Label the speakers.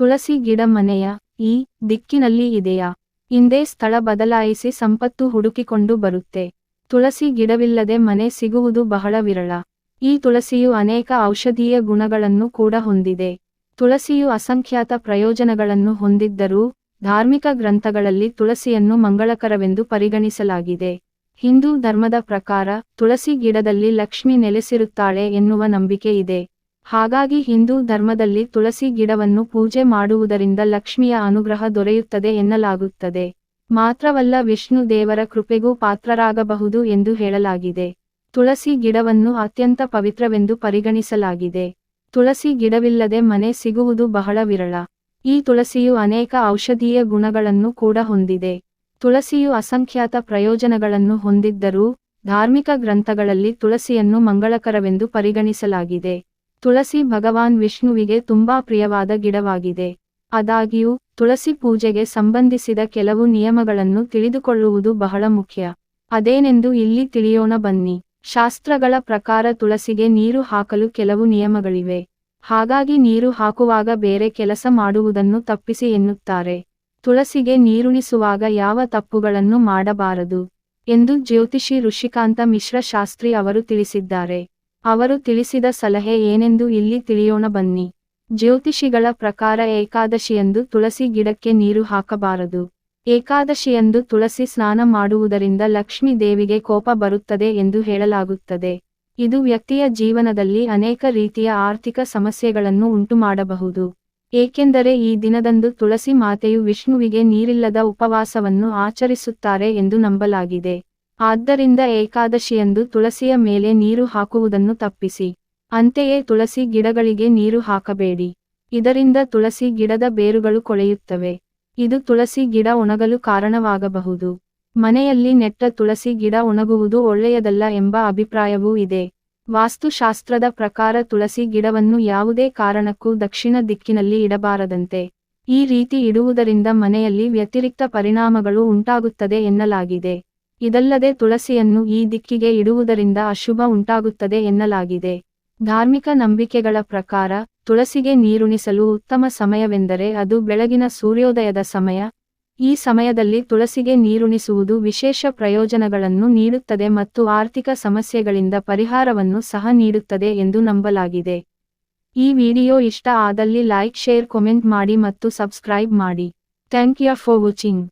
Speaker 1: ತುಳಸಿ ಗಿಡ ಮನೆಯ ಈ ದಿಕ್ಕಿನಲ್ಲಿ ಇದೆಯಾ? ಹಿಂದೆ ಸ್ಥಳ ಬದಲಾಯಿಸಿ ಸಂಪತ್ತು ಹುಡುಕಿಕೊಂಡು ಬರುತ್ತೆ. ತುಳಸಿ ಗಿಡವಿಲ್ಲದೆ ಮನೆ ಸಿಗುವುದು ಬಹಳ ವಿರಳ. ಈ ತುಳಸಿಯು ಅನೇಕ ಔಷಧೀಯ ಗುಣಗಳನ್ನು ಕೂಡ ಹೊಂದಿದೆ. ತುಳಸಿಯು ಅಸಂಖ್ಯಾತ ಪ್ರಯೋಜನಗಳನ್ನು ಹೊಂದಿದ್ದರೂ ಧಾರ್ಮಿಕ ಗ್ರಂಥಗಳಲ್ಲಿ ತುಳಸಿಯನ್ನು ಮಂಗಳಕರವೆಂದು ಪರಿಗಣಿಸಲಾಗಿದೆ. ಹಿಂದೂ ಧರ್ಮದ ಪ್ರಕಾರ ತುಳಸಿ ಗಿಡದಲ್ಲಿ ಲಕ್ಷ್ಮಿ ನೆಲೆಸಿರುತ್ತಾಳೆ ಎನ್ನುವ ನಂಬಿಕೆ ಇದೆ. ಹಾಗಾಗಿ ಹಿಂದೂ ಧರ್ಮದಲ್ಲಿ ತುಳಸಿ ಗಿಡವನ್ನು ಪೂಜೆ ಮಾಡುವುದರಿಂದ ಲಕ್ಷ್ಮಿಯ ಅನುಗ್ರಹ ದೊರೆಯುತ್ತದೆ ಎನ್ನಲಾಗುತ್ತದೆ. ಮಾತ್ರವಲ್ಲ ವಿಷ್ಣು ದೇವರ ಕೃಪೆಗೂ ಪಾತ್ರರಾಗಬಹುದು ಎಂದು ಹೇಳಲಾಗಿದೆ. ತುಳಸಿ ಗಿಡವನ್ನು ಅತ್ಯಂತ ಪವಿತ್ರವೆಂದು ಪರಿಗಣಿಸಲಾಗಿದೆ. ತುಳಸಿ ಗಿಡವಿಲ್ಲದೆ ಮನೆ ಸಿಗುವುದು ಬಹಳ ವಿರಳ. ಈ ತುಳಸಿಯು ಅನೇಕ ಔಷಧೀಯ ಗುಣಗಳನ್ನು ಕೂಡ ಹೊಂದಿದೆ. ತುಳಸಿಯು ಅಸಂಖ್ಯಾತ ಪ್ರಯೋಜನಗಳನ್ನು ಹೊಂದಿದ್ದರೂ ಧಾರ್ಮಿಕ ಗ್ರಂಥಗಳಲ್ಲಿ ತುಳಸಿಯನ್ನು ಮಂಗಳಕರವೆಂದು ಪರಿಗಣಿಸಲಾಗಿದೆ. ತುಳಸಿ ಭಗವಾನ್ ವಿಷ್ಣುವಿಗೆ ತುಂಬಾ ಪ್ರಿಯವಾದ ಗಿಡವಾಗಿದೆ. ಆದಾಗ್ಯೂ, ತುಳಸಿ ಪೂಜೆಗೆ ಸಂಬಂಧಿಸಿದ ಕೆಲವು ನಿಯಮಗಳನ್ನು ತಿಳಿದುಕೊಳ್ಳುವುದು ಬಹಳ ಮುಖ್ಯ. ಅದೇನೆಂದು ಇಲ್ಲಿ ತಿಳಿಯೋಣ ಬನ್ನಿ. ಶಾಸ್ತ್ರಗಳ ಪ್ರಕಾರ ತುಳಸಿಗೆ ನೀರು ಹಾಕಲು ಕೆಲವು ನಿಯಮಗಳಿವೆ. ಹಾಗಾಗಿ ನೀರು ಹಾಕುವಾಗ ಬೇರೆ ಕೆಲಸ ಮಾಡುವುದನ್ನು ತಪ್ಪಿಸಿ ಎನ್ನುತ್ತಾರೆ. ತುಳಸಿಗೆ ನೀರುಣಿಸುವಾಗ ಯಾವ ತಪ್ಪುಗಳನ್ನು ಮಾಡಬಾರದು? ಎಂದು ಜ್ಯೋತಿಷಿ ಋಷಿಕಾಂತ ಮಿಶ್ರ ಶಾಸ್ತ್ರಿ ಅವರು ತಿಳಿಸಿದ್ದಾರೆ. ಅವರು ತಿಳಿಸಿದ ಸಲಹೆ ಏನೆಂದು ಇಲ್ಲಿ ತಿಳಿಯೋಣ ಬನ್ನಿ. ಜ್ಯೋತಿಷಿಗಳ ಪ್ರಕಾರ ಏಕಾದಶಿಯಂದು ತುಳಸಿ ಗಿಡಕ್ಕೆ ನೀರು ಹಾಕಬಾರದು. ಏಕಾದಶಿಯಂದು ತುಳಸಿ ಸ್ನಾನ ಮಾಡುವುದರಿಂದ ಲಕ್ಷ್ಮೀ ದೇವಿಗೆ ಕೋಪ ಬರುತ್ತದೆ ಎಂದು ಹೇಳಲಾಗುತ್ತದೆ. ಇದು ವ್ಯಕ್ತಿಯ ಜೀವನದಲ್ಲಿ ಅನೇಕ ರೀತಿಯ ಆರ್ಥಿಕ ಸಮಸ್ಯೆಗಳನ್ನು ಉಂಟುಮಾಡಬಹುದು. ಏಕೆಂದರೆ ಈ ದಿನದಂದು ತುಳಸಿ ಮಾತೆಯು ವಿಷ್ಣುವಿಗೆ ನೀರಿಲ್ಲದ ಉಪವಾಸವನ್ನು ಆಚರಿಸುತ್ತಾರೆ ಎಂದು ನಂಬಲಾಗಿದೆ. ಆದ್ದರಿಂದ ಏಕಾದಶಿಯಂದು ತುಳಸಿಯ ಮೇಲೆ ನೀರು ಹಾಕುವುದನ್ನು ತಪ್ಪಿಸಿ. ಅಂತೆಯೇ ತುಳಸಿ ಗಿಡಗಳಿಗೆ ನೀರು ಹಾಕಬೇಡಿ. ಇದರಿಂದ ತುಳಸಿ ಗಿಡದ ಬೇರುಗಳು ಕೊಳೆಯುತ್ತವೆ. ಇದು ತುಳಸಿ ಗಿಡ ಒಣಗಲು ಕಾರಣವಾಗಬಹುದು. ಮನೆಯಲ್ಲಿ ನೆಟ್ಟ ತುಳಸಿ ಗಿಡ ಒಣಗುವುದು ಒಳ್ಳೆಯದಲ್ಲ ಎಂಬ ಅಭಿಪ್ರಾಯವೂ ಇದೆ. ವಾಸ್ತುಶಾಸ್ತ್ರದ ಪ್ರಕಾರ ತುಳಸಿ ಗಿಡವನ್ನು ಯಾವುದೇ ಕಾರಣಕ್ಕೂ ದಕ್ಷಿಣ ದಿಕ್ಕಿನಲ್ಲಿ ಇಡಬಾರದಂತೆ. ಈ ರೀತಿ ಇಡುವುದರಿಂದ ಮನೆಯಲ್ಲಿ ವ್ಯತಿರಿಕ್ತ ಪರಿಣಾಮಗಳು ಉಂಟಾಗುತ್ತದೆ ಎನ್ನಲಾಗಿದೆ. ಇದಲ್ಲದೆ ತುಳಸಿಯನ್ನು ಈ ದಿಕ್ಕಿಗೆ ಇಡುವುದರಿಂದ ಅಶುಭ ಉಂಟಾಗುತ್ತದೆ ಎನ್ನಲಾಗಿದೆ. ಧಾರ್ಮಿಕ ನಂಬಿಕೆಗಳ ಪ್ರಕಾರ, ತುಳಸಿಗೆ ನೀರುಣಿಸಲು ಉತ್ತಮ ಸಮಯವೆಂದರೆ ಅದು ಬೆಳಗಿನ ಸೂರ್ಯೋದಯದ ಸಮಯ. ಈ ಸಮಯದಲ್ಲಿ ತುಳಸಿಗೆ ನೀರುಣಿಸುವುದು ವಿಶೇಷ ಪ್ರಯೋಜನಗಳನ್ನು ನೀಡುತ್ತದೆ ಮತ್ತು ಆರ್ಥಿಕ ಸಮಸ್ಯೆಗಳಿಂದ ಪರಿಹಾರವನ್ನು ಸಹ ನೀಡುತ್ತದೆ ಎಂದು ನಂಬಲಾಗಿದೆ. ಈ ವಿಡಿಯೋ ಇಷ್ಟ ಆದಲ್ಲಿ ಲೈಕ್, ಶೇರ್, ಕಮೆಂಟ್ ಮಾಡಿ ಮತ್ತು ಸಬ್ಸ್ಕ್ರೈಬ್ ಮಾಡಿ. Thank you for watching.